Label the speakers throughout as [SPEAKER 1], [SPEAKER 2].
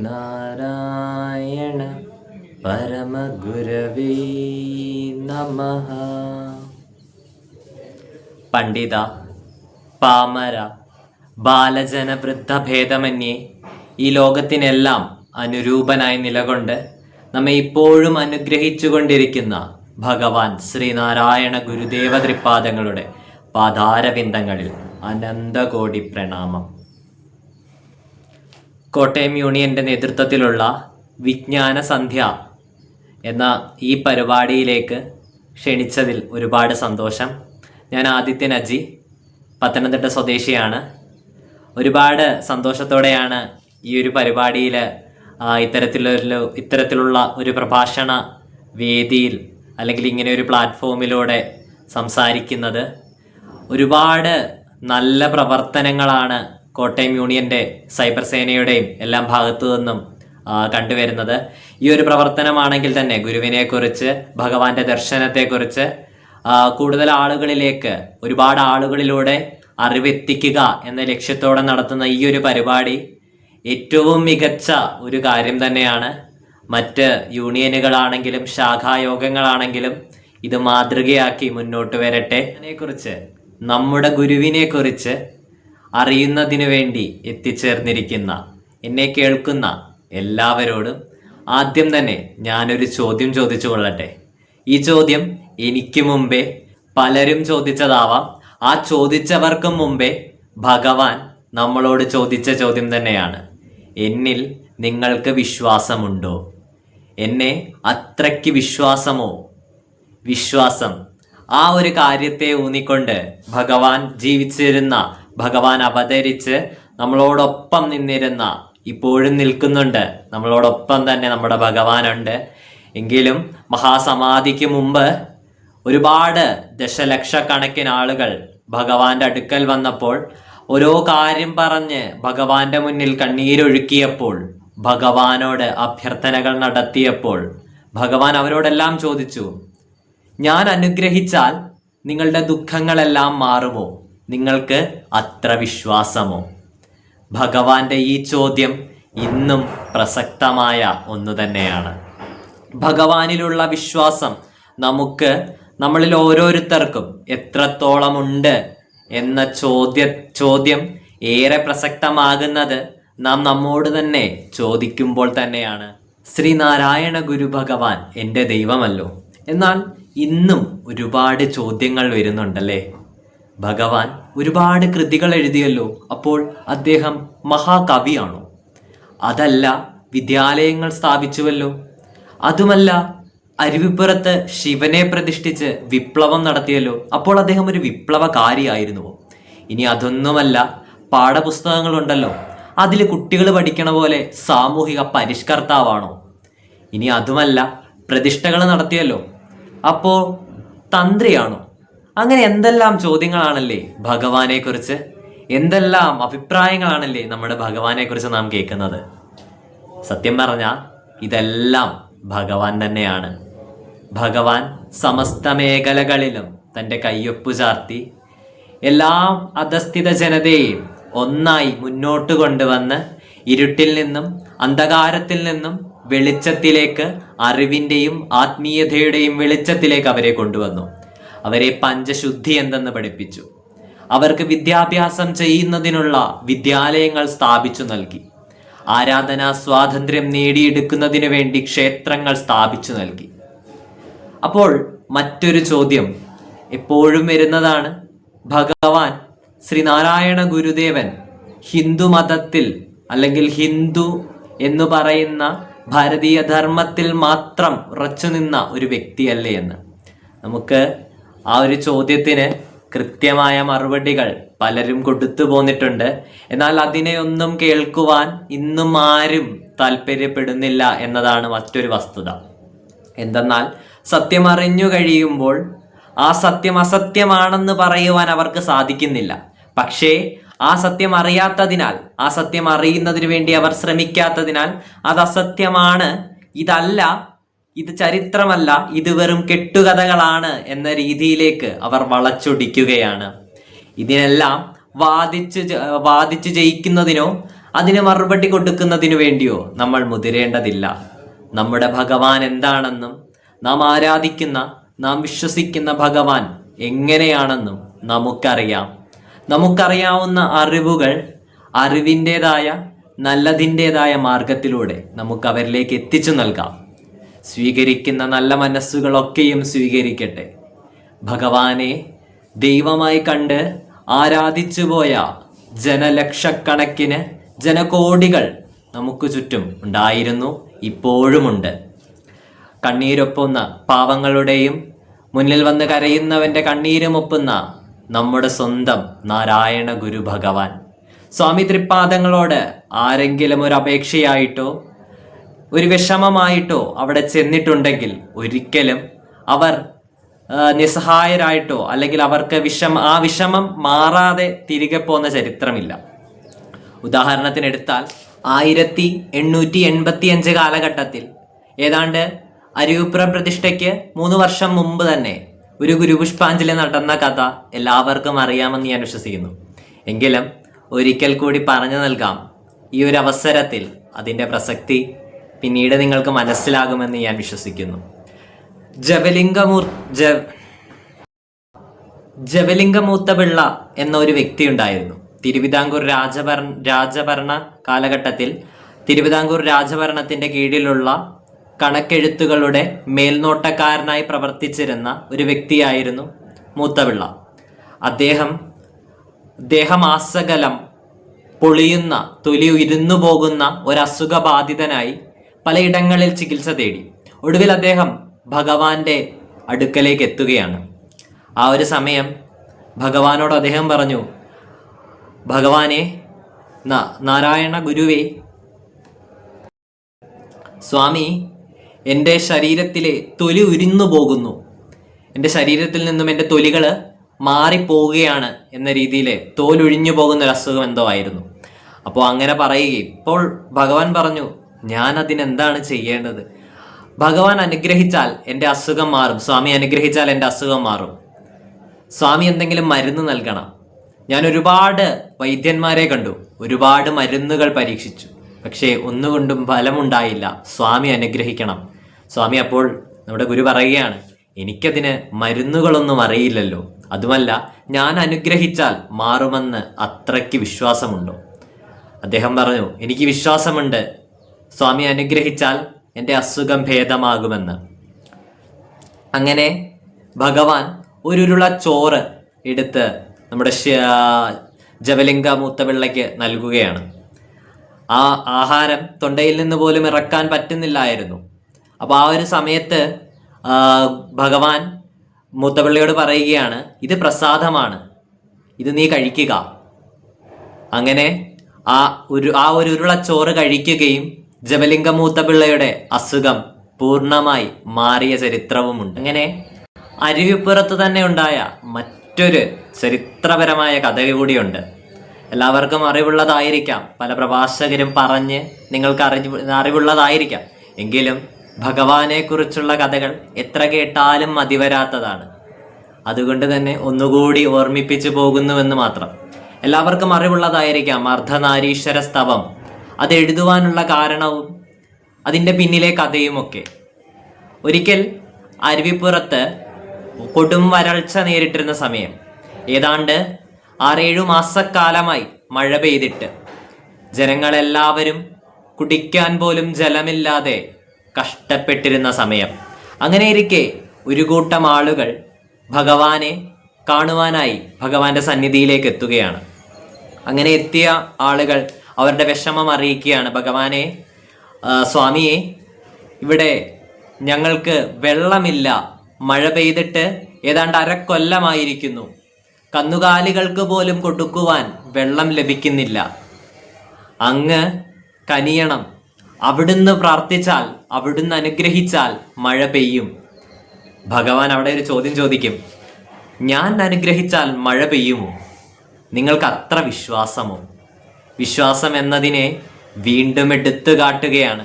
[SPEAKER 1] ശ്രീനാരായണ പരമഗുരവേ നമ. പണ്ഡിത പാമര ബാലജന വൃദ്ധഭേദമന്യേ ഈ ലോകത്തിനെല്ലാം അനുരൂപനായി നിലകൊണ്ട് നമ്മെ ഇപ്പോഴും അനുഗ്രഹിച്ചുകൊണ്ടിരിക്കുന്ന ഭഗവാൻ ശ്രീനാരായണ ഗുരുദേവ തൃപ്പാദങ്ങളുടെ പാതാരവിന്ദങ്ങളിൽ അനന്തകോടി പ്രണാമം. കോട്ടയം യൂണിയന്റെ നേതൃത്വത്തിലുള്ള വിജ്ഞാന സന്ധ്യ എന്ന ഈ പരിപാടിയിലേക്ക് ക്ഷണിച്ചതിൽ ഒരുപാട് സന്തോഷം. ഞാൻ ആദിത്യൻ അജി പത്തനംതിട്ട സ്വദേശിയാണ്. ഒരുപാട് സന്തോഷത്തോടെയാണ് ഈ ഒരു പരിപാടിയിൽ ഇത്തരത്തിലൊരു ഇത്തരത്തിലുള്ള ഒരു പ്രഭാഷണ വേദിയിൽ അല്ലെങ്കിൽ ഇങ്ങനെ ഒരു പ്ലാറ്റ്ഫോമിലൂടെ സംസാരിക്കുന്നത്. ഒരുപാട് നല്ല പ്രവർത്തനങ്ങളാണ് കോട്ടയം യൂണിയന്റെ സൈബർ സേനയുടെയും എല്ലാം ഭാഗത്തു നിന്നും കണ്ടുവരുന്നത്. ഈ ഒരു പ്രവർത്തനമാണെങ്കിൽ തന്നെ ഗുരുവിനെക്കുറിച്ച് ഭഗവാന്റെ ദർശനത്തെക്കുറിച്ച് കൂടുതൽ ആളുകളിലേക്ക് ഒരുപാട് ആളുകളിലൂടെ അറിവെത്തിക്കുക എന്ന ലക്ഷ്യത്തോടെ നടത്തുന്ന ഈ ഒരു പരിപാടി ഏറ്റവും മികച്ച ഒരു കാര്യം തന്നെയാണ്. മറ്റ് യൂണിയനുകളാണെങ്കിലും ശാഖായോഗങ്ങളാണെങ്കിലും ഇത് മാതൃകയാക്കി മുന്നോട്ട് വരട്ടെ. അതിനെക്കുറിച്ച് നമ്മുടെ ഗുരുവിനെ കുറിച്ച് അറിയുന്നതിനു വേണ്ടി എത്തിച്ചേർന്നിരിക്കുന്ന എന്നെ കേൾക്കുന്ന എല്ലാവരോടും ആദ്യം തന്നെ ഞാനൊരു ചോദ്യം ചോദിച്ചു കൊള്ളട്ടെ ഈ ചോദ്യം എനിക്ക് മുമ്പേ പലരും ചോദിച്ചതാവാം. ആ ചോദിച്ചവർക്കും മുമ്പേ ഭഗവാൻ നമ്മളോട് ചോദിച്ച ചോദ്യം തന്നെയാണ്. എന്നിൽ നിങ്ങൾക്ക് വിശ്വാസമുണ്ടോ? എന്നെ അത്രയ്ക്ക് വിശ്വാസമോ? വിശ്വാസം. ആ ഒരു കാര്യത്തെ ഊന്നിക്കൊണ്ട് ഭഗവാൻ ജീവിച്ചിരുന്ന ഭഗവാൻ അവതരിച്ച് നമ്മളോടൊപ്പം നിന്നിരുന്ന ഇപ്പോഴും നിൽക്കുന്നുണ്ട്. നമ്മളോടൊപ്പം തന്നെ നമ്മുടെ ഭഗവാനുണ്ട്. എങ്കിലും മഹാസമാധിക്ക് മുമ്പ് ഒരുപാട് ദശലക്ഷക്കണക്കിന് ആളുകൾ ഭഗവാന്റെ അടുക്കൽ വന്നപ്പോൾ ഓരോ കാര്യം പറഞ്ഞ് ഭഗവാന്റെ മുന്നിൽ കണ്ണീരൊഴുക്കിയപ്പോൾ ഭഗവാനോട് അഭ്യർത്ഥനകൾ നടത്തിയപ്പോൾ ഭഗവാൻ അവരോടെല്ലാം ചോദിച്ചു ഞാൻ അനുഗ്രഹിച്ചാൽ നിങ്ങളുടെ ദുഃഖങ്ങളെല്ലാം മാറുമോ? നിങ്ങൾക്ക് അത്ര വിശ്വാസമോ? ഭഗവാന്റെ ഈ ചോദ്യം ഇന്നും പ്രസക്തമായ ഒന്നു തന്നെയാണ്. ഭഗവാനിലുള്ള വിശ്വാസം നമുക്ക് നമ്മളിൽ ഓരോരുത്തർക്കും എത്രത്തോളം ഉണ്ട് എന്ന ചോദ്യ ചോദ്യം ഏറെ പ്രസക്തമാകുന്നത് നാം നമ്മോട് തന്നെ ചോദിക്കുമ്പോൾ തന്നെയാണ്. ശ്രീനാരായണ ഗുരു ഭഗവാൻ എന്റെ ദൈവമല്ലോ. എന്നാൽ ഇന്നും ഒരുപാട് ചോദ്യങ്ങൾ വരുന്നുണ്ടല്ലേ? ഭഗവാൻ ഒരുപാട് കൃതികൾ എഴുതിയല്ലോ. അപ്പോൾ അദ്ദേഹം മഹാകവിയാണോ? അതല്ല വിദ്യാലയങ്ങൾ സ്ഥാപിച്ചുവല്ലോ. അതുമല്ല അരുവിപ്പുറത്ത് ശിവനെ പ്രതിഷ്ഠിച്ച് വിപ്ലവം നടത്തിയല്ലോ. അപ്പോൾ അദ്ദേഹം ഒരു വിപ്ലവകാരിയായിരുന്നുവോ? ഇനി അതൊന്നുമല്ല പാഠപുസ്തകങ്ങളുണ്ടല്ലോ. അതിൽ കുട്ടികൾ പഠിക്കണ പോലെ സാമൂഹിക പരിഷ്കർത്താവാണോ? ഇനി അതുമല്ല പ്രതിഷ്ഠകൾ നടത്തിയല്ലോ. അപ്പോൾ തന്ത്രിയാണോ? അങ്ങനെ എന്തെല്ലാം ചോദ്യങ്ങളാണല്ലേ ഭഗവാനെ കുറിച്ച് എന്തെല്ലാം അഭിപ്രായങ്ങളാണല്ലേ നമ്മുടെ ഭഗവാനെ കുറിച്ച് നാം കേൾക്കുന്നത്? സത്യം പറഞ്ഞാൽ ഇതെല്ലാം ഭഗവാൻ തന്നെയാണ്. ഭഗവാൻ സമസ്ത മേഖലകളിലും തന്റെ കയ്യൊപ്പു ചാർത്തി എല്ലാ അധസ്ഥിത ജനതയെയും ഒന്നായി മുന്നോട്ട് കൊണ്ടുവന്ന് ഇരുട്ടിൽ നിന്നും അന്ധകാരത്തിൽ നിന്നും വെളിച്ചത്തിലേക്ക് അറിവിന്റെയും ആത്മീയതയുടെയും വെളിച്ചത്തിലേക്ക് അവരെ കൊണ്ടുവന്നു. അവരെ പഞ്ചശുദ്ധി എന്തെന്ന് പഠിപ്പിച്ചു. അവർക്ക് വിദ്യാഭ്യാസം ചെയ്യുന്നതിനുള്ള വിദ്യാലയങ്ങൾ സ്ഥാപിച്ചു നൽകി. ആരാധനാ സ്വാതന്ത്ര്യം നേടിയെടുക്കുന്നതിനു വേണ്ടി ക്ഷേത്രങ്ങൾ സ്ഥാപിച്ചു നൽകി. അപ്പോൾ മറ്റൊരു ചോദ്യം എപ്പോഴും വരുന്നതാണ്. ഭഗവാൻ ശ്രീനാരായണ ഗുരുദേവൻ ഹിന്ദു മതത്തിൽ അല്ലെങ്കിൽ ഹിന്ദു എന്ന് പറയുന്ന ഭാരതീയ ധർമ്മത്തിൽ മാത്രം ഉറച്ചു നിന്ന ഒരു വ്യക്തിയല്ലേ എന്ന്. നമുക്ക് ആ ഒരു ചോദ്യത്തിന് കൃത്യമായ മറുപടികൾ പലരും കൊടുത്തു പോന്നിട്ടുണ്ട്. എന്നാൽ അതിനെയൊന്നും കേൾക്കുവാൻ ഇന്നും ആരും താല്പര്യപ്പെടുന്നില്ല എന്നതാണ് മറ്റൊരു വസ്തുത. എന്തെന്നാൽ സത്യം അറിഞ്ഞു കഴിയുമ്പോൾ ആ സത്യം അസത്യമാണെന്ന് പറയുവാൻ അവർക്ക് സാധിക്കുന്നില്ല. പക്ഷേ ആ സത്യം അറിയാത്തതിനാൽ ആ സത്യം അറിയുന്നതിന് വേണ്ടി അവർ ശ്രമിക്കാത്തതിനാൽ അത് അസത്യമാണ്. ഇതല്ല ഇത് ചരിത്രമല്ല ഇത് വെറും കെട്ടുകഥകളാണ് എന്ന രീതിയിലേക്ക് അവർ വളച്ചൊടിക്കുകയാണ്. ഇതിനെല്ലാം വാദിച്ച് വാദിച്ച് ജയിക്കുന്നതിനോ അതിന് മറുപടി കൊടുക്കുന്നതിനു വേണ്ടിയോ നമ്മൾ മുതിരേണ്ടതില്ല. നമ്മുടെ ഭഗവാൻ എന്താണെന്നും നാം ആരാധിക്കുന്ന നാം വിശ്വസിക്കുന്ന ഭഗവാൻ എങ്ങനെയാണെന്നും നമുക്കറിയാം. നമുക്കറിയാവുന്ന അറിവുകൾ അറിവിന്റെതായ നല്ലതിന്റെതായ മാർഗത്തിലൂടെ നമുക്ക് അവരിലേക്ക് എത്തിച്ചു നൽകാം. സ്വീകരിക്കുന്ന നല്ല മനസ്സുകളൊക്കെയും സ്വീകരിക്കട്ടെ. ഭഗവാനെ ദൈവമായി കണ്ട് ആരാധിച്ചുപോയ ജനലക്ഷക്കണക്കിന് ജനകോടികൾ നമുക്ക് ചുറ്റും ഉണ്ടായിരുന്നു ഇപ്പോഴുമുണ്ട്. കണ്ണീരൊപ്പുന്ന പാവങ്ങളുടെയും മുന്നിൽ വന്ന് കരയുന്നവന്റെ കണ്ണീരുമൊപ്പുന്ന നമ്മുടെ സ്വന്തം നാരായണ ഗുരു ഭഗവാൻ. സ്വാമി ത്രിപാദങ്ങളോട് ആരെങ്കിലും ഒരു അപേക്ഷയായിട്ടോ ഒരു വിഷമമായിട്ടോ അവിടെ ചെന്നിട്ടുണ്ടെങ്കിൽ ഒരിക്കലും അവർ നിസ്സഹായരായിട്ടോ അല്ലെങ്കിൽ അവർക്ക് വിഷമ ആ വിഷമം മാറാതെ തിരികെ പോകുന്ന ചരിത്രമില്ല. ഉദാഹരണത്തിന് എടുത്താൽ ആയിരത്തി എണ്ണൂറ്റി എൺപത്തി അഞ്ച് കാലഘട്ടത്തിൽ ഏതാണ്ട് അരിയുപ്ര പ്രതിഷ്ഠയ്ക്ക് മൂന്ന് വർഷം മുമ്പ് തന്നെ ഒരു ഗുരുപുഷ്പാഞ്ജലി നടന്ന കഥ എല്ലാവർക്കും അറിയാമെന്ന് ഞാൻ വിശ്വസിക്കുന്നു. എങ്കിലും ഒരിക്കൽ കൂടി പറഞ്ഞു നൽകാം ഈ ഒരു അവസരത്തിൽ അതിന്റെ പ്രസക്തി പിന്നീട് നിങ്ങൾക്ക് മനസ്സിലാകുമെന്ന് ഞാൻ വിശ്വസിക്കുന്നു. ജവലിംഗമൂർ ജ ജവലിംഗമൂത്തപിള്ള എന്ന ഒരു വ്യക്തി ഉണ്ടായിരുന്നു തിരുവിതാംകൂർ രാജഭരണ രാജഭരണ കാലഘട്ടത്തിൽ തിരുവിതാംകൂർ രാജഭരണത്തിന്റെ കീഴിലുള്ള കണക്കെഴുത്തുകളുടെ മേൽനോട്ടക്കാരനായി പ്രവർത്തിച്ചിരുന്ന ഒരു വ്യക്തിയായിരുന്നു മൂത്തപിള്ള അദ്ദേഹം ദേഹമാസകലം പൊളിയുന്ന തൊലി ഇരുന്നു പോകുന്ന ഒരസുഖബാധിതനായി പലയിടങ്ങളിൽ ചികിത്സ തേടി. ഒടുവിൽ അദ്ദേഹം ഭഗവാന്റെ അടുക്കലേക്ക് എത്തുകയാണ്. ആ ഒരു സമയം ഭഗവാനോട് അദ്ദേഹം പറഞ്ഞു ഭഗവാനെ നാരായണ ഗുരുവേ സ്വാമി എന്റെ ശരീരത്തിലെ തൊലി ഉരിന്നു പോകുന്നു. എന്റെ ശരീരത്തിൽ നിന്നും എന്റെ തൊലികൾ മാറിപ്പോവുകയാണ് എന്ന രീതിയിൽ തോലൊഴിഞ്ഞു പോകുന്ന ഒരു അസുഖം എന്തോ ആയിരുന്നു. അപ്പോൾ അങ്ങനെ പറയുകയും ഇപ്പോൾ ഭഗവാൻ പറഞ്ഞു ഞാൻ അതിനെന്താണ് ചെയ്യേണ്ടത്? ഭഗവാൻ അനുഗ്രഹിച്ചാൽ എന്റെ അസുഖം മാറും. സ്വാമി അനുഗ്രഹിച്ചാൽ എന്റെ അസുഖം മാറും. സ്വാമി എന്തെങ്കിലും മരുന്ന് നൽകണം. ഞാൻ ഒരുപാട് വൈദ്യന്മാരെ കണ്ടു. ഒരുപാട് മരുന്നുകൾ പരീക്ഷിച്ചു. പക്ഷേ ഒന്നുകൊണ്ടും ഫലമുണ്ടായില്ല. സ്വാമി അനുഗ്രഹിക്കണം. സ്വാമി അപ്പോൾ നമ്മുടെ ഗുരു പറയുകയാണ് എനിക്കതിന് മരുന്നുകളൊന്നും അറിയില്ലല്ലോ. അതുമല്ല ഞാൻ അനുഗ്രഹിച്ചാൽ മാറുമെന്ന് അത്രയ്ക്ക് വിശ്വാസമുണ്ടോ? അദ്ദേഹം പറഞ്ഞു എനിക്ക് വിശ്വാസമുണ്ട്. സ്വാമി അനുഗ്രഹിച്ചാൽ എന്റെ അസുഖം ഭേദമാകുമെന്ന്. അങ്ങനെ ഭഗവാൻ ഒരുരുള ചോറ് എടുത്ത് നമ്മുടെ ജവലിംഗ മൂത്തപിള്ളയ്ക്ക് നൽകുകയാണ്. ആ ആഹാരം തൊണ്ടയിൽ നിന്ന് പോലും ഇറക്കാൻ പറ്റുന്നില്ലായിരുന്നു. അപ്പോൾ ആ ഒരു സമയത്ത് ഭഗവാൻ മൂത്തപിള്ളയോട് പറയുകയാണ് ഇത് പ്രസാദമാണ്. ഇത് നീ കഴിക്കുക. അങ്ങനെ ആ ഒരു ആ ഒരു ഉരുള ചോറ് കഴിക്കുകയും ജബലിംഗ മൂത്തപിള്ളയുടെ അസുഖം പൂർണമായി മാറിയ ചരിത്രവുമുണ്ട്. അങ്ങനെ അരുവിപ്പുറത്ത് തന്നെ ഉണ്ടായ മറ്റൊരു ചരിത്രപരമായ കഥ കൂടിയുണ്ട്. എല്ലാവർക്കും അറിവുള്ളതായിരിക്കാം. പല പ്രഭാഷകരും പറഞ്ഞ് നിങ്ങൾക്ക് അറി അറിവുള്ളതായിരിക്കാം. എങ്കിലും ഭഗവാനെ കുറിച്ചുള്ള കഥകൾ എത്ര കേട്ടാലും മതിവരാത്തതാണ്. അതുകൊണ്ട് തന്നെ ഒന്നുകൂടി ഓർമ്മിപ്പിച്ചു പോകുന്നുവെന്ന് മാത്രം. എല്ലാവർക്കും അറിവുള്ളതായിരിക്കാം അർദ്ധനാരീശ്വര സ്തവം. അത് എഴുതുവാനുള്ള കാരണവും അതിന്റെ പിന്നിലെ കഥയുമൊക്കെ. ഒരിക്കൽ അരുവിപ്പുറത്ത് കൊടും വരൾച്ച നേരിട്ടിരുന്ന സമയം. ഏതാണ്ട് ആറേഴു മാസക്കാലമായി മഴ പെയ്തിട്ട്. ജനങ്ങളെല്ലാവരും കുടിക്കാൻ പോലും ജലമില്ലാതെ കഷ്ടപ്പെട്ടിരുന്ന സമയം. അങ്ങനെ ഇരിക്കെ ഒരു കൂട്ടം ആളുകൾ ഭഗവാനെ കാണുവാനായി ഭഗവാന്റെ സന്നിധിയിലേക്ക് എത്തുകയാണ്. അങ്ങനെ എത്തിയ ആളുകൾ അവരുടെ വിഷമം അറിയിക്കുകയാണ്. ഭഗവാനെ സ്വാമിയെ ഇവിടെ ഞങ്ങൾക്ക് വെള്ളമില്ല. മഴ പെയ്തിട്ട് ഏതാണ്ട് അരക്കൊല്ലമായിരിക്കുന്നു. കന്നുകാലികൾക്ക് പോലും കൊടുക്കുവാൻ വെള്ളം ലഭിക്കുന്നില്ല. അങ്ങ് കനിയണം. അവിടുന്ന് പ്രാർത്ഥിച്ചാൽ അവിടുന്ന് അനുഗ്രഹിച്ചാൽ മഴ പെയ്യും. ഭഗവാൻ അവിടെ ഒരു ചോദ്യം ചോദിക്കും. ഞാൻ അനുഗ്രഹിച്ചാൽ മഴ പെയ്യുമോ? നിങ്ങൾക്ക് അത്ര വിശ്വാസമോ? വിശ്വാസം എന്നതിനെ വീണ്ടും എടുത്തു കാട്ടുകയാണ്.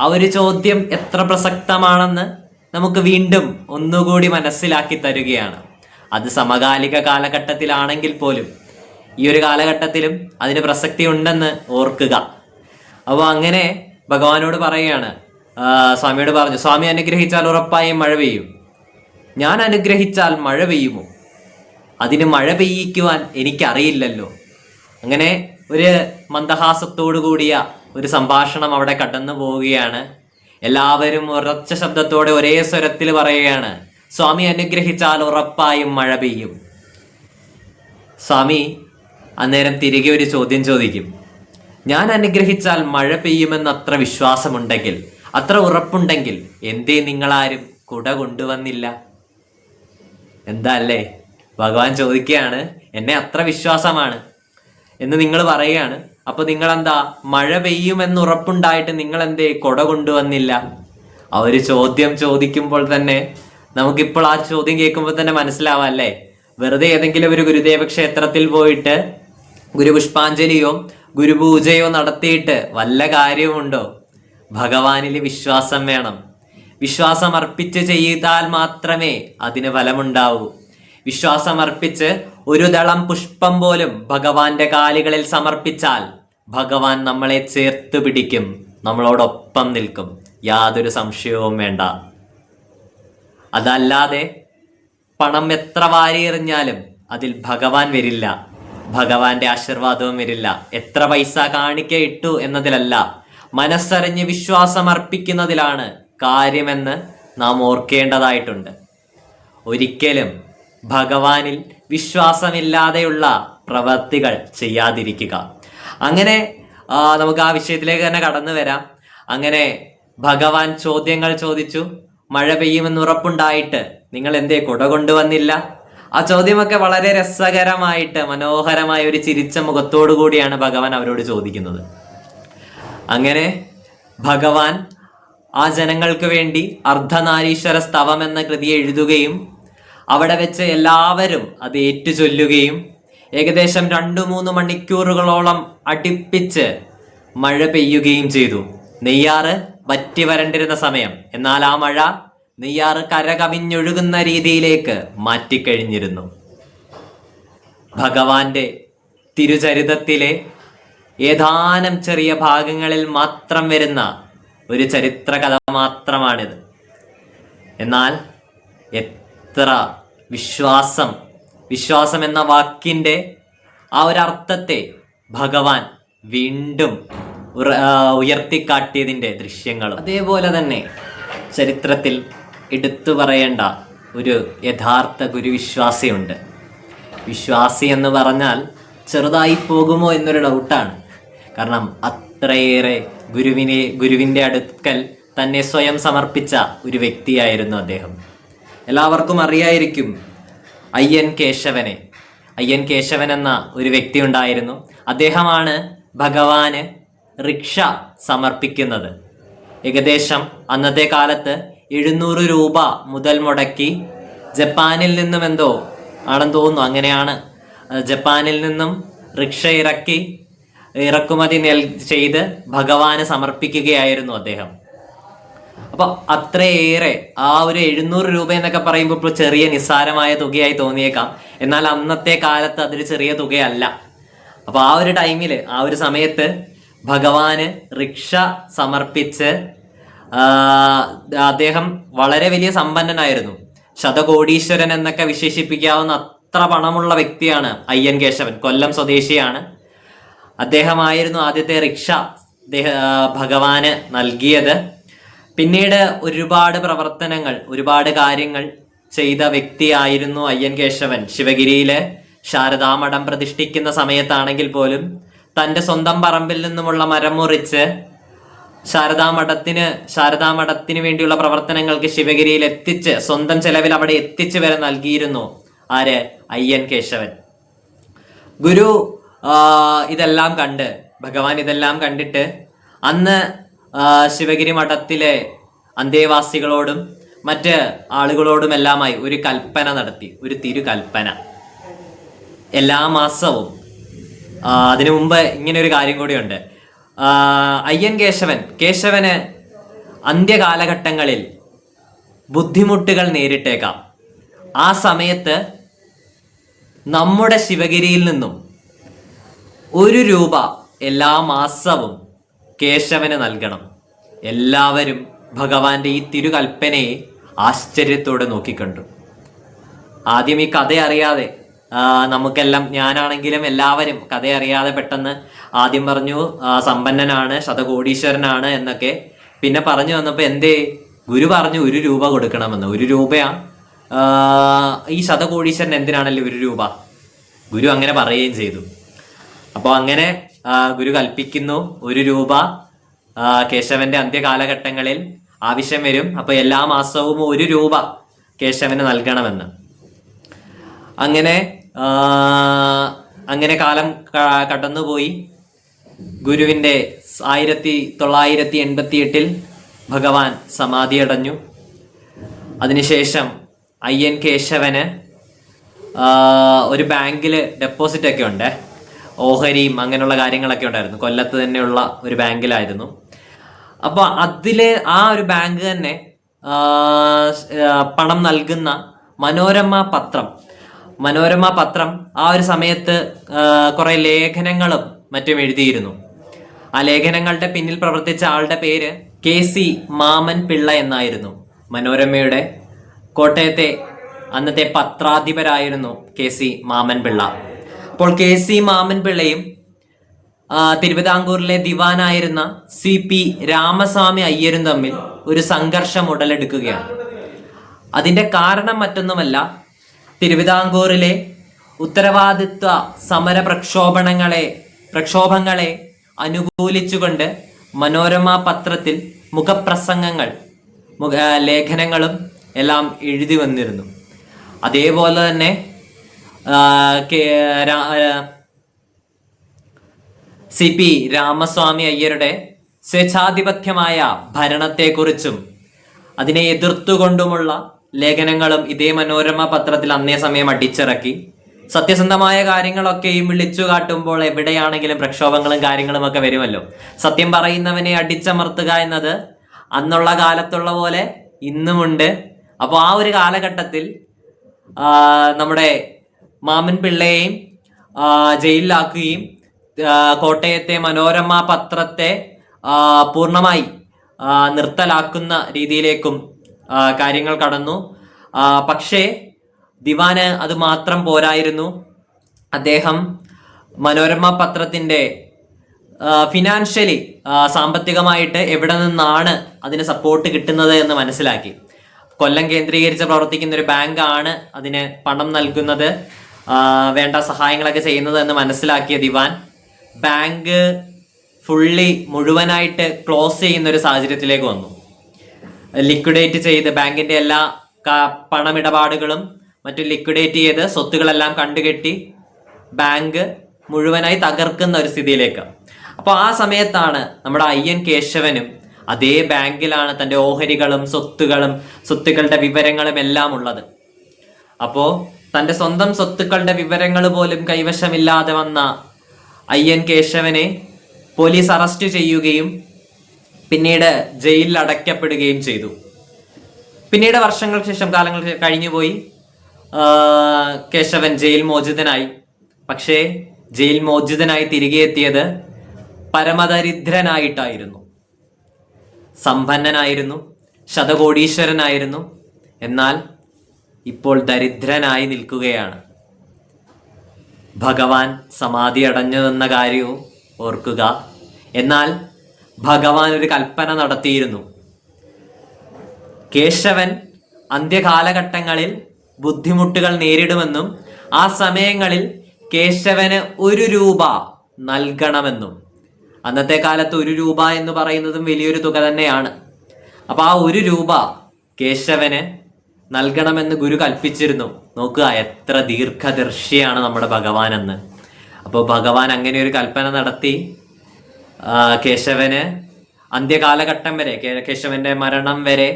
[SPEAKER 1] ആ ഒരു ചോദ്യം എത്ര പ്രസക്തമാണെന്ന് നമുക്ക് വീണ്ടും ഒന്നുകൂടി മനസ്സിലാക്കി തരികയാണ്. അത് സമകാലിക കാലഘട്ടത്തിലാണെങ്കിൽ പോലും ഈ ഒരു കാലഘട്ടത്തിലും അതിന് പ്രസക്തി ഉണ്ടെന്ന് ഓർക്കുക. അപ്പോൾ അങ്ങനെ ഭഗവാനോട് പറയുകയാണ് സ്വാമിയോട് പറഞ്ഞു സ്വാമി അനുഗ്രഹിച്ചാൽ ഉറപ്പായും മഴ പെയ്യും. ഞാൻ അനുഗ്രഹിച്ചാൽ മഴ പെയ്യുമോ? അതിന് മഴ പെയ്യിക്കുവാൻ എനിക്കറിയില്ലല്ലോ. അങ്ങനെ ഒരു മന്ദഹാസത്തോടു കൂടിയ ഒരു സംഭാഷണം അവിടെ കടന്നു പോവുകയാണ്. എല്ലാവരും ഉറച്ച ശബ്ദത്തോടെ ഒരേ സ്വരത്തിൽ പറയുകയാണ് സ്വാമി അനുഗ്രഹിച്ചാൽ ഉറപ്പായും മഴ പെയ്യും. സ്വാമി അന്നേരം തിരികെ ഒരു ചോദ്യം ചോദിക്കും ഞാൻ അനുഗ്രഹിച്ചാൽ മഴ പെയ്യുമെന്ന് അത്ര വിശ്വാസമുണ്ടെങ്കിൽ അത്ര ഉറപ്പുണ്ടെങ്കിൽ എന്തേ നിങ്ങളാരും കുട കൊണ്ടുവന്നില്ല? എന്താ അല്ലേ? ഭഗവാൻ ചോദിക്കുകയാണ് എന്നെ അത്ര വിശ്വാസമാണ്. എന്ന് നിങ്ങൾ പറയുകയാണ്. അപ്പൊ നിങ്ങൾ എന്താ മഴ പെയ്യുമെന്ന് ഉറപ്പുണ്ടായിട്ട് നിങ്ങൾ എന്തേ കൊട കൊണ്ടുവന്നില്ല. ആ ഒരു ചോദ്യം ചോദിക്കുമ്പോൾ തന്നെ നമുക്കിപ്പോൾ ആ ചോദ്യം കേൾക്കുമ്പോൾ തന്നെ മനസ്സിലാവാം അല്ലേ? വെറുതെ ഏതെങ്കിലും ഒരു ഗുരുദേവ ക്ഷേത്രത്തിൽ പോയിട്ട് ഗുരുപുഷ്പാഞ്ജലിയോ ഗുരുപൂജയോ നടത്തിയിട്ട് വല്ല കാര്യമുണ്ടോ ഭഗവാനിൽ വിശ്വാസം വേണം. വിശ്വാസം അർപ്പിച്ച് ചെയ്താൽ മാത്രമേ അതിന് ഫലമുണ്ടാവൂ. വിശ്വാസം അർപ്പിച്ച് ഒരു ദളം പുഷ്പം പോലും ഭഗവാന്റെ കാലുകളിൽ സമർപ്പിച്ചാൽ ഭഗവാൻ നമ്മളെ ചേർത്ത് പിടിക്കും നമ്മളോടൊപ്പം നിൽക്കും. യാതൊരു സംശയവും വേണ്ട. അതല്ലാതെ പണം എത്ര വാരി എറിഞ്ഞാലും അതിൽ ഭഗവാൻ വരില്ല ഭഗവാന്റെ ആശീർവാദവും വരില്ല. എത്ര പൈസ കാണിക്ക ഇട്ടു എന്നതിലല്ല മനസ്സറിഞ്ഞ് വിശ്വാസം അർപ്പിക്കുന്നതിലാണ് കാര്യമെന്ന് നാം ഓർക്കേണ്ടതായിട്ടുണ്ട്. ഒരിക്കലും ഭഗവാനിൽ വിശ്വാസമില്ലാതെയുള്ള പ്രവർത്തികൾ ചെയ്യാതിരിക്കുക. അങ്ങനെ നമുക്ക് ആ വിഷയത്തിലേക്ക് തന്നെ കടന്നു വരാം. അങ്ങനെ ഭഗവാൻ ചോദ്യങ്ങൾ ചോദിച്ചു. മഴ പെയ്യുമെന്ന് ഉറപ്പുണ്ടായിട്ട് നിങ്ങൾ എന്തേ കുട കൊണ്ടുവന്നില്ല? ആ ചോദ്യമൊക്കെ വളരെ രസകരമായിട്ട് മനോഹരമായ ഒരു ചിരിച്ച മുഖത്തോടു കൂടിയാണ് ഭഗവാൻ അവരോട് ചോദിക്കുന്നത്. അങ്ങനെ ഭഗവാൻ ആ ജനങ്ങൾക്ക് വേണ്ടി അർദ്ധനാരീശ്വര സ്തവം എന്ന കൃതി എഴുതുകയും അവിടെ വെച്ച് എല്ലാവരും അത് ഏറ്റുചൊല്ലുകയും ഏകദേശം രണ്ടു മൂന്ന് മണിക്കൂറുകളോളം അടുപ്പിച്ച് മഴ പെയ്യുകയും ചെയ്തു. നെയ്യാറ് വറ്റി വരണ്ടിരുന്ന സമയം. എന്നാൽ ആ മഴ നെയ്യാറ് കരകവിഞ്ഞൊഴുകുന്ന രീതിയിലേക്ക് മാറ്റിക്കഴിഞ്ഞിരുന്നു. ഭഗവാന്റെ തിരുചരിതത്തിലെ ഏതാനും ചെറിയ ഭാഗങ്ങളിൽ മാത്രം വരുന്ന ഒരു ചരിത്ര കഥ മാത്രമാണിത്. എന്നാൽ എത്ര വിശ്വാസം വിശ്വാസം എന്ന വാക്കിന്റെ ആ ഒരു അർത്ഥത്തെ ഭഗവാൻ വീണ്ടും ഉയർത്തിക്കാട്ടിയതിന്റെ ദൃശ്യങ്ങളും. അതേപോലെ തന്നെ ചരിത്രത്തിൽ എടുത്തു പറയേണ്ട ഒരു യഥാർത്ഥ ഗുരുവിശ്വാസിയുണ്ട്. വിശ്വാസി എന്ന് പറഞ്ഞാൽ ചെറുതായി പോകുമോ എന്നൊരു ഡൗട്ടാണ്. കാരണം അത്രയേറെ ഗുരുവിനെ ഗുരുവിന്റെ അടുക്കൽ തന്നെ സ്വയം സമർപ്പിച്ച ഒരു വ്യക്തിയായിരുന്നു അദ്ദേഹം. എല്ലാവർക്കും അറിയായിരിക്കും അയ്യൻ കേശവനെ. അയ്യൻ കേശവൻ എന്ന ഒരു വ്യക്തി ഉണ്ടായിരുന്നു. അദ്ദേഹമാണ് ഭഗവാന് റിക്ഷ സമർപ്പിക്കുന്നത്. ഏകദേശം അന്നത്തെ കാലത്ത് എഴുന്നൂറ് രൂപ മുതൽ മുടക്കി ജപ്പാനിൽ നിന്നും എന്തോ ആണെന്ന് തോന്നുന്നു. അങ്ങനെയാണ് ജപ്പാനിൽ നിന്നും റിക്ഷ ഇറക്കി ഇറക്കുമതി നെൽ ചെയ്ത് ഭഗവാന് സമർപ്പിക്കുകയായിരുന്നു അദ്ദേഹം. അപ്പൊ അത്രയേറെ ആ ഒരു എഴുന്നൂറ് രൂപ എന്നൊക്കെ പറയുമ്പോൾ ഇപ്പോൾ ചെറിയ നിസ്സാരമായ തുകയായി തോന്നിയേക്കാം. എന്നാൽ അന്നത്തെ കാലത്ത് അതൊരു ചെറിയ തുകയല്ല. അപ്പൊ ആ ഒരു ടൈമിൽ ആ ഒരു സമയത്ത് ഭഗവാന് റിക്ഷ സമർപ്പിച്ച് അദ്ദേഹം വളരെ വലിയ സമ്പന്നനായിരുന്നു. ശതകോടീശ്വരൻ എന്നൊക്കെ വിശേഷിപ്പിക്കാവുന്ന അത്ര പണമുള്ള വ്യക്തിയാണ് അയ്യൻ കേശവൻ കൊല്ലം സ്വദേശിയാണ്. അദ്ദേഹമായിരുന്നു ആദ്യത്തെ റിക്ഷ ഭഗവാന് നൽകിയത്. പിന്നീട് ഒരുപാട് പ്രവർത്തനങ്ങൾ ഒരുപാട് കാര്യങ്ങൾ ചെയ്ത വ്യക്തിയായിരുന്നു അയ്യൻ കേശവൻ. ശിവഗിരിയിലെ ശാരദാമഠം പ്രതിഷ്ഠിക്കുന്ന സമയത്താണെങ്കിൽ പോലും തന്റെ സ്വന്തം പറമ്പിൽ നിന്നുമുള്ള മരം മുറിച്ച് ശാരദാമഠത്തിന് ശാരദാമഠത്തിന് വേണ്ടിയുള്ള പ്രവർത്തനങ്ങൾക്ക് ശിവഗിരിയിൽ എത്തിച്ച് സ്വന്തം ചെലവിൽ അവിടെ എത്തിച്ചു വരെ നൽകിയിരുന്നു ആര്? അയ്യൻ കേശവൻ. ഗുരു ഇതെല്ലാം കണ്ട് ഭഗവാൻ ഇതെല്ലാം കണ്ടിട്ട് അന്ന് ശിവഗിരി മഠത്തിലെ അന്തേവാസികളോടും മറ്റ് ആളുകളോടുമെല്ലാമായി ഒരു കൽപ്പന നടത്തി ഒരു തിരുകൽപ്പന. എല്ലാ മാസവും അതിനു മുമ്പ് ഇങ്ങനെ ഒരു കാര്യം കൂടിയുണ്ട്. അയ്യൻ കേശവൻ കേശവന് അന്ത്യകാലഘട്ടങ്ങളിൽ ബുദ്ധിമുട്ടുകൾ നേരിട്ടേക്കാം. ആ സമയത്ത് നമ്മുടെ ശിവഗിരിയിൽ നിന്നും ഒരു രൂപ എല്ലാ മാസവും കേശവന് നൽകണം. എല്ലാവരും ഭഗവാന്റെ ഈ തിരുകൽപ്പനയെ ആശ്ചര്യത്തോടെ നോക്കിക്കണ്ടു. ആദ്യം ഈ കഥ അറിയാതെ നമുക്കെല്ലാം ഞാനാണെങ്കിലും എല്ലാവരും കഥ അറിയാതെ പെട്ടെന്ന് ആദ്യം പറഞ്ഞു സമ്പന്നനാണ് ശതകോടീശ്വരനാണ് എന്നൊക്കെ. പിന്നെ പറഞ്ഞു വന്നപ്പോൾ എന്തേ? ഗുരു പറഞ്ഞു ഒരു രൂപ കൊടുക്കണമെന്ന്. ഒരു രൂപയാ? ഈ ശതകോടീശ്വരൻ എന്തിനാണല്ലോ ഒരു രൂപ? ഗുരു അങ്ങനെ പറയുകയും ചെയ്തു. അപ്പോൾ അങ്ങനെ ഗുരു കൽപ്പിക്കുന്നു ഒരു രൂപ കേശവന്റെ അന്ത്യകാലഘട്ടങ്ങളിൽ ആവശ്യം വരും. അപ്പോൾ എല്ലാ മാസവും ഒരു രൂപ കേശവന് നൽകണമെന്ന്. അങ്ങനെ അങ്ങനെ കാലം കടന്നുപോയി. ഗുരുവിന്റെ ആയിരത്തി തൊള്ളായിരത്തി എൺപത്തി എട്ടിൽ ഭഗവാൻ സമാധിയടഞ്ഞു. അതിനുശേഷം അയ്യൻ കേശവന് ഒരു ബാങ്കിൽ ഡെപ്പോസിറ്റ് ഒക്കെ ഉണ്ട്. ഓഹരിയും അങ്ങനെയുള്ള കാര്യങ്ങളൊക്കെ ഉണ്ടായിരുന്നു. കൊല്ലത്ത് തന്നെയുള്ള ഒരു ബാങ്കിലായിരുന്നു. അപ്പോൾ അതിലെ ആ ഒരു ബാങ്ക് തന്നെ പണം നൽകുന്ന മനോരമ പത്രം. മനോരമ പത്രം ആ ഒരു സമയത്ത് കുറെ ലേഖനങ്ങളും മറ്റും എഴുതിയിരുന്നു. ആ ലേഖനങ്ങളുടെ പിന്നിൽ പ്രവർത്തിച്ച ആളുടെ പേര് കെ സി മാമൻ പിള്ള എന്നായിരുന്നു. മനോരമയുടെ കോട്ടയത്തെ അന്നത്തെ പത്രാധിപരായിരുന്നു കെ സി മാമൻ പിള്ള. അപ്പോൾ കെ സി മാമൻ പിള്ളയും ആ, തിരുവിതാംകൂറിലെ ദിവാനായിരുന്ന സി പി രാമസ്വാമി അയ്യരും തമ്മിൽ ഒരു സംഘർഷം ഉടലെടുക്കുകയാണ്. അതിന്റെ കാരണം മറ്റൊന്നുമല്ല തിരുവിതാംകൂറിലെ ഉത്തരവാദിത്വ സമര പ്രക്ഷോഭണങ്ങളെ പ്രക്ഷോഭങ്ങളെ അനുകൂലിച്ചുകൊണ്ട് മനോരമ പത്രത്തിൽ മുഖപ്രസംഗങ്ങൾ മുഖ ലേഖനങ്ങളും എല്ലാം എഴുതി വന്നിരുന്നു. അതേപോലെ തന്നെ സി പി രാമസ്വാമി അയ്യരുടെ സ്വേച്ഛാധിപത്യമായ ഭരണത്തെക്കുറിച്ചും അതിനെ എതിർത്തുകൊണ്ടുമുള്ള ലേഖനങ്ങളും ഇതേ മനോരമ പത്രത്തിൽ അന്നേ സമയം അടിച്ചിറക്കി. സത്യസന്ധമായ കാര്യങ്ങളൊക്കെയും വിളിച്ചു കാട്ടുമ്പോൾ എവിടെയാണെങ്കിലും പ്രക്ഷോഭങ്ങളും കാര്യങ്ങളും ഒക്കെ വരുമല്ലോ. സത്യം പറയുന്നവനെ അടിച്ചമർത്തുക എന്നത് അന്നുള്ള കാലത്തുള്ള പോലെ ഇന്നുമുണ്ട്. അപ്പോൾ ആ ഒരു കാലഘട്ടത്തിൽ നമ്മുടെ മാമൻ പിള്ളയെയും ജയിലിലാക്കുകയും കോട്ടയത്തെ മനോരമ പത്രത്തെ പൂർണമായി നിർത്തലാക്കുന്ന രീതിയിലേക്കും കാര്യങ്ങൾ കടന്നു. പക്ഷേ ദിവാന് അത് മാത്രം പോരായിരുന്നു. അദ്ദേഹം മനോരമ പത്രത്തിന്റെ ഫിനാൻഷ്യലി സാമ്പത്തികമായിട്ട് എവിടെ നിന്നാണ് അതിന് സപ്പോർട്ട് കിട്ടുന്നത് എന്ന് മനസ്സിലാക്കി. കൊല്ലം കേന്ദ്രീകരിച്ച് പ്രവർത്തിക്കുന്ന ഒരു ബാങ്കാണ് അതിന് പണം നൽകുന്നത്. വേണ്ട സഹായങ്ങളൊക്കെ ചെയ്യുന്നത് എന്ന് മനസ്സിലാക്കിയ ദിവാൻ ബാങ്ക് ഫുള്ളി മുഴുവനായിട്ട് ക്ലോസ് ചെയ്യുന്ന ഒരു സാഹചര്യത്തിലേക്ക് വന്നു. ലിക്വിഡേറ്റ് ചെയ്ത് ബാങ്കിന്റെ എല്ലാ പണമിടപാടുകളും മറ്റും ലിക്വിഡേറ്റ് ചെയ്ത് സ്വത്തുകളെല്ലാം കണ്ടുകെട്ടി ബാങ്ക് മുഴുവനായി തകർക്കുന്ന ഒരു സ്ഥിതിയിലേക്ക്. അപ്പോൾ ആ സമയത്താണ് നമ്മുടെ അയ്യൻ കേശവനും അതേ ബാങ്കിലാണ് തന്റെ ഓഹരികളും സ്വത്തുകളും സ്വത്തുക്കളുടെ വിവരങ്ങളും എല്ലാം ഉള്ളത് അപ്പോൾ തന്റെ സ്വന്തം സ്വത്തുക്കളുടെ വിവരങ്ങൾ പോലും കൈവശമില്ലാതെ വന്ന അയ്യൻ കേശവനെ പോലീസ് അറസ്റ്റ് ചെയ്യുകയും പിന്നീട് ജയിലിൽ അടയ്ക്കപ്പെടുകയും ചെയ്തു. പിന്നീട് വർഷങ്ങൾക്ക് ശേഷം കാലങ്ങൾ കഴിഞ്ഞുപോയി. കേശവൻ ജയിൽ മോചിതനായി. പക്ഷേ ജയിൽ മോചിതനായി തിരികെ എത്തിയത് പരമദരിദ്രനായിട്ടായിരുന്നു. സമ്പന്നനായിരുന്നു ശതകോടീശ്വരനായിരുന്നു. എന്നാൽ ഇപ്പോൾ ദരിദ്രനായി നിൽക്കുകയാണ്. ഭഗവാൻ സമാധി അടഞ്ഞു എന്ന കാര്യവും ഓർക്കുക. എന്നാൽ ഭഗവാൻ ഒരു കൽപ്പന നടത്തിയിരുന്നു. കേശവൻ അന്ത്യകാലഘട്ടങ്ങളിൽ ബുദ്ധിമുട്ടുകൾ നേരിടുമെന്നും ആ സമയങ്ങളിൽ കേശവന് ഒരു രൂപ നൽകണമെന്നും. അന്നത്തെ കാലത്ത് ഒരു രൂപ എന്ന് പറയുന്നതും വലിയൊരു തുക തന്നെയാണ്. അപ്പോൾ ആ ഒരു രൂപ കേശവന് നൽകണമെന്ന് ഗുരു കൽപ്പിച്ചിരുന്നു. നോക്കുക എത്ര ദീർഘദർശിയാണ് നമ്മുടെ ഭഗവാൻ എന്ന് അപ്പോൾ ഭഗവാൻ അങ്ങനെ ഒരു കൽപ്പന നടത്തി. കേശവന് അന്ത്യകാലഘട്ടം വരെ കേശവന്റെ മരണം വരെ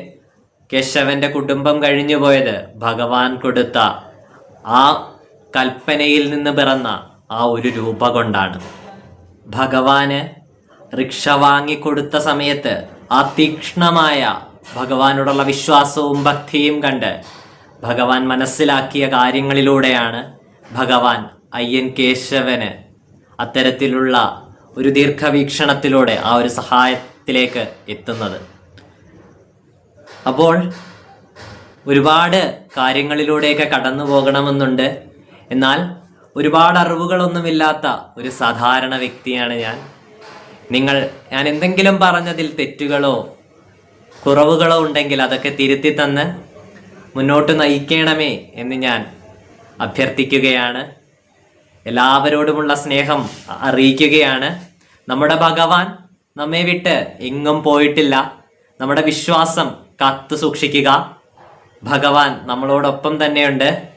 [SPEAKER 1] കേശവന്റെ കുടുംബം കഴിഞ്ഞു പോയത് ഭഗവാൻ കൊടുത്ത ആ കൽപ്പനയിൽ നിന്ന് പിറന്ന ആ ഒരു രൂപ കൊണ്ടാണ്. ഭഗവാന് റിക്ഷ വാങ്ങിക്കൊടുത്ത സമയത്ത് ആ തീക്ഷ്ണമായ ഭഗവാനോടുള്ള വിശ്വാസവും ഭക്തിയും കണ്ട് ഭഗവാൻ മനസ്സിലാക്കിയ കാര്യങ്ങളിലൂടെയാണ് ഭഗവാൻ അയ്യൻ കേശവന് അത്തരത്തിലുള്ള ഒരു ദീർഘവീക്ഷണത്തിലൂടെ ആ ഒരു സഹായത്തിലേക്ക് എത്തുന്നത്. അപ്പോൾ ഒരുപാട് കാര്യങ്ങളിലൂടെയൊക്കെ കടന്നു പോകണമെന്നുണ്ട്. എന്നാൽ ഒരുപാട് അറിവുകളൊന്നുമില്ലാത്ത ഒരു സാധാരണ വ്യക്തിയാണ് ഞാൻ. നിങ്ങൾ ഞാൻ എന്തെങ്കിലും പറഞ്ഞതിൽ തെറ്റുകളോ കുറവുകളോ ഉണ്ടെങ്കിൽ അതൊക്കെ തിരുത്തി തന്ന് മുന്നോട്ട് നയിക്കണമേ എന്ന് ഞാൻ അഭ്യർത്ഥിക്കുകയാണ്. എല്ലാവരോടുമുള്ള സ്നേഹം അറിയിക്കുകയാണ്. നമ്മുടെ ഭഗവാൻ നമ്മെ വിട്ട് എങ്ങും പോയിട്ടില്ല. നമ്മുടെ വിശ്വാസം കാത്തു സൂക്ഷിക്കുക. ഭഗവാൻ നമ്മളോടൊപ്പം തന്നെയുണ്ട്.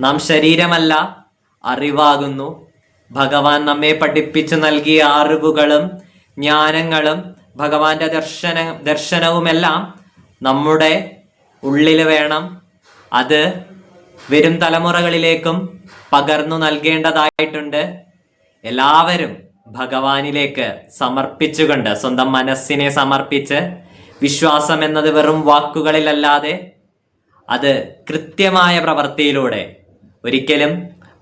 [SPEAKER 1] നാം ശരീരമല്ല അറിവാകുന്നു. ഭഗവാൻ നമ്മെ പഠിപ്പിച്ചു നൽകിയ അറിവുകളും ജ്ഞാനങ്ങളും ഭഗവാന്റെ ദർശന ദർശനവുമെല്ലാം നമ്മുടെ ഉള്ളിൽ വേണം. അത് വരും തലമുറകളിലേക്കും പകർന്നു നൽകേണ്ടതായിട്ടുണ്ട്. എല്ലാവരും ഭഗവാനിലേക്ക് സമർപ്പിച്ചുകൊണ്ട് സ്വന്തം മനസ്സിനെ സമർപ്പിച്ച് വിശ്വാസം എന്നത് വെറും വാക്കുകളിലല്ലാതെ അത് കൃത്യമായ പ്രവൃത്തിയിലൂടെ ഒരിക്കലും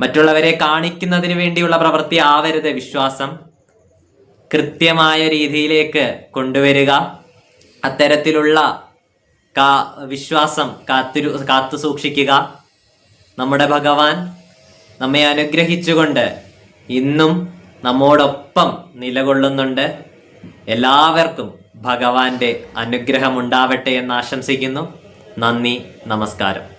[SPEAKER 1] മറ്റുള്ളവരെ കാണിക്കുന്നതിന് വേണ്ടിയുള്ള പ്രവൃത്തി ആവരുത് വിശ്വാസം. കൃത്യമായ രീതിയിലേക്ക് കൊണ്ടുവരിക. അത്തരത്തിലുള്ള കാ വിശ്വാസം കാത്തിരു കാത്തു സൂക്ഷിക്കുക നമ്മുടെ ഭഗവാൻ നമ്മെ അനുഗ്രഹിച്ചുകൊണ്ട് ഇന്നും നമ്മോടൊപ്പം നിലകൊള്ളുന്നുണ്ട്. എല്ലാവർക്കും ഭഗവാന്റെ അനുഗ്രഹം ഉണ്ടാവട്ടെ എന്ന് ആശംസിക്കുന്നു. നന്ദി നമസ്കാരം.